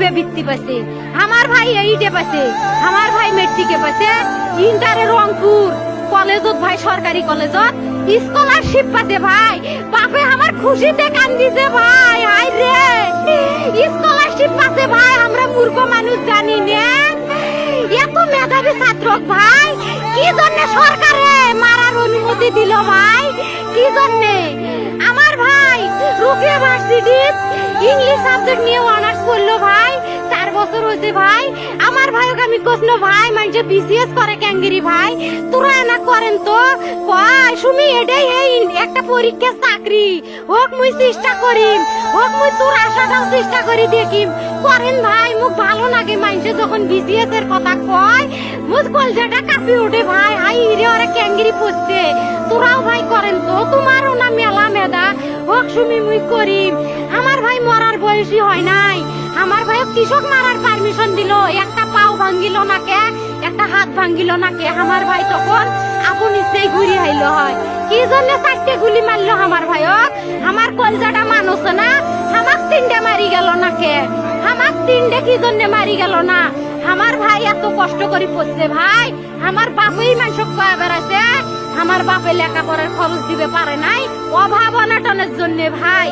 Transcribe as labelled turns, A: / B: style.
A: ফাইভে বৃত্তি পাইছে। আমার ভাই এইটে পাইছে। আমার ভাই মেট্রিকে পাইছে। ইন্টারে রংপুর কলেজত ভাই, সরকারি কলেজত। স্কলারশিপ পাতে ভাই। বাপে আমার খুশিতে কান্দিছে ভাই। হাই রে। স্কলারশিপ পাতে ভাই। আমরা মূর্খ মানুষ জানি না। এত মেধাবী ছাত্র ভাই। কি জন্য সরকারে মারার অনুমতি দিল ভাই? কি জন্য? আমার ভাই রুকিয়া ভার্সিটি ইংলিশ সাবজেক্ট নিয়ে অনার্স করল ভাই। ভাই বিসিএস করে ভাই? তোরা না করেন তো? কয় এই একটা পরীক্ষা চাকরি। হোক মুই চেষ্টা করিম। হোক মুই তোর আশাটাও চেষ্টা করি দেখিম। করেন ভাই মুখ ভালো লাগে যখন বিসিএস এর কথা কয়। মুখ কলজাটা কাঁপি ওঠে ভাই, হাই রে পড়ছে তোরাও ভাই করেন তো, তোমারও না মেলা মেদা। হোক সুমি, মুই করিম। আমার ভাই মরার বয়সী হয় নাই। আমার ভাই কৃষক মারার পারমিশন দিল, একটা ভাঙ্গিল না কে? একটা হাত ভাঙ্গিল না কে? আমার ভাই তখন আপন ইচ্ছেই ঘুরি আইলো হয়। কি জন্য চারটে গুলি মারলো আমার ভাইক আমার কলজাটা মানুষ না। আমাক তিনটে মারি গেল না কে? আমাক তিনটে কি জন্য মারি গেল না? আমার ভাই এত কষ্ট করে পড়ছে ভাই। আমার বাপই মানুষ কয়া বেড়াছে আমার বাপে লেখাপড়ার খরচ দিবে পারে নাই। অভাব অনাটনের জন্য ভাই।